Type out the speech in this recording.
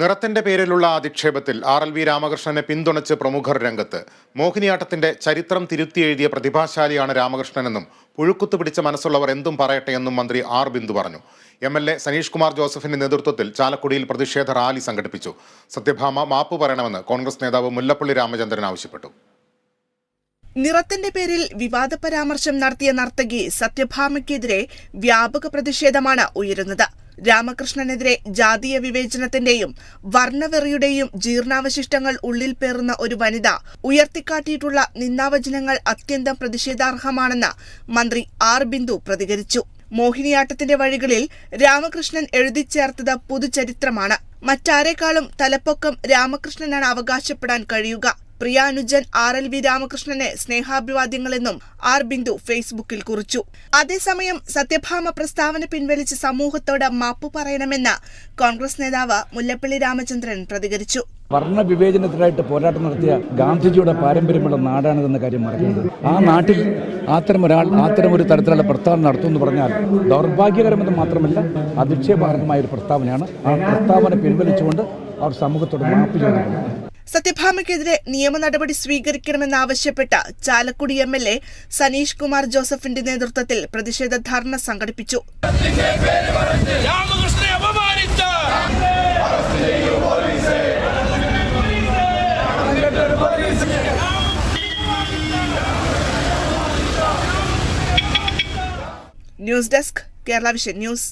നിറത്തിന്റെ പേരിലുള്ള അധിക്ഷേപത്തിൽ R L V രാമകൃഷ്ണനെ പിന്തുണച്ച് പ്രമുഖർ രംഗത്ത്. മോഹിനിയാട്ടത്തിന്റെ ചരിത്രം തിരുത്തിയെഴുതിയ പ്രതിഭാശാലിയാണ് രാമകൃഷ്ണനെന്നും പുഴുക്കുത്ത് പിടിച്ച മനസ്സുള്ളവർ എന്തും പറയട്ടെ എന്നും മന്ത്രി ആർ ബിന്ദു പറഞ്ഞു. M L A Saneesh Kumar ജോസഫിന്റെ നേതൃത്വത്തിൽ ചാലക്കുടിയിൽ പ്രതിഷേധ റാലി സംഘടിപ്പിച്ചു. സത്യഭാമ മാപ്പ് പറയണമെന്ന് കോൺഗ്രസ് നേതാവ് മുല്ലപ്പള്ളി രാമചന്ദ്രൻ ആവശ്യപ്പെട്ടു. നിറത്തിന്റെ പേരിൽ വിവാദ പരാമർശം നടത്തിയ നർത്തകി സത്യഭാമയ്ക്കെതിരെ വ്യാപക പ്രതിഷേധമാണ് ഉയരുന്നത്. രാമകൃഷ്ണനെതിരെ ജാതീയ വിവേചനത്തിന്റെയും വർണവെറിയുടെയും ജീർണാവശിഷ്ടങ്ങൾ ഉള്ളിൽ പേറുന്ന ഒരു വനിത ഉയർത്തിക്കാട്ടിയിട്ടുള്ള നിന്ദാവചനങ്ങൾ അത്യന്തം പ്രതിഷേധാർഹമാണെന്ന് മന്ത്രി ആർ ബിന്ദു പ്രതികരിച്ചു. മോഹിനിയാട്ടത്തിന്റെ വഴികളിൽ രാമകൃഷ്ണൻ എഴുതിച്ചേർത്തത് പുതുചരിത്രമാണ്. മറ്റാരേക്കാളും തലപ്പൊക്കം രാമകൃഷ്ണനാണ് അവകാശപ്പെടാൻ കഴിയുക. പ്രിയ അനുജൻ ആർ എൽ വി രാമകൃഷ്ണനെ സ്നേഹാഭിവാദ്യങ്ങളെന്നും ആർ ബിന്ദു ഫേസ്ബുക്കിൽ കുറിച്ചു. അതേസമയം സത്യഭാമ പ്രസ്താവന പിൻവലിച്ച് സമൂഹത്തോട് മാപ്പ് പറയണമെന്ന് കോൺഗ്രസ് നേതാവ് മുല്ലപ്പള്ളി രാമചന്ദ്രൻ പ്രതികരിച്ചു. വർണവിവേചനത്തിനായിട്ട് പോരാട്ടം നടത്തിയ ഗാന്ധിജിയുടെ പാരമ്പര്യമുള്ള നാടാണിതെന്ന കാര്യം മറക്കരുത്. ആ നാട്ടിൽ അത്തരം ഒരാൾ അത്തരം ഒരു തരത്തിലുള്ള പ്രസ്താവന നടത്തുമെന്ന് പറഞ്ഞാൽ ദൗർഭാഗ്യകരമെന്ന് മാത്രമല്ല അധിക്ഷേപാർഹമായ ഒരു പ്രസ്താവനയാണ്. ആ പ്രസ്താവന പിൻവലിച്ചുകൊണ്ട് അവർ സമൂഹത്തോട് മാപ്പ് ചോദിക്കണം സത്യഭാമയ്ക്കെതിരെ നിയമ നടപടി സ്വീകരിക്കണമെന്നാവശ്യപ്പെട്ട് Chalakudy M L A Saneesh Kumar ജോസഫിന്റെ നേതൃത്വത്തിൽ പ്രതിഷേധ ധർണ സംഘടിപ്പിച്ചു. News desk Kerala vision news.